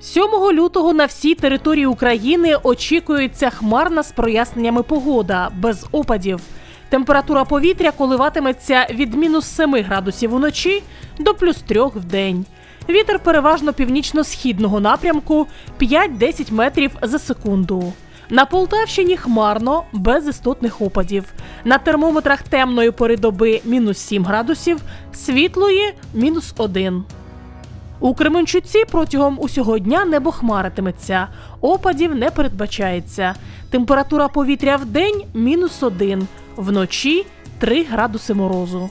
7 лютого на всій території України очікується хмарна з проясненнями погода без опадів. Температура повітря коливатиметься від мінус 7 градусів уночі до плюс 3 в день. Вітер переважно північно-східного напрямку 5-10 метрів за секунду. На Полтавщині хмарно, без істотних опадів. На термометрах темної пори доби мінус 7 градусів, світлої мінус 1. У Кременчуці протягом усього дня небо хмаритиметься, опадів не передбачається. Температура повітря в день мінус 1, вночі 3 градуси морозу.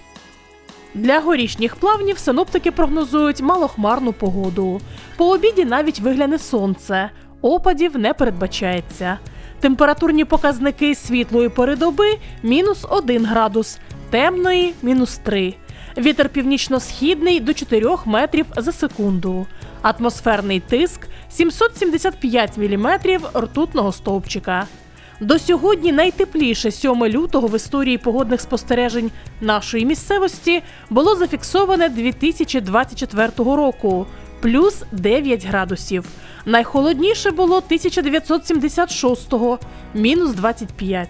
Для горішніх плавнів синоптики прогнозують малохмарну погоду. По обіді навіть вигляне сонце, опадів не передбачається. Температурні показники світлої пори доби мінус 1 градус, темної мінус 3. Вітер північно-східний до 4 метрів за секунду. Атмосферний тиск 775 міліметрів ртутного стовпчика. До сьогодні найтепліше 7 лютого в історії погодних спостережень нашої місцевості було зафіксоване 2024 року плюс 9 градусів. Найхолодніше було 1976-го мінус 25.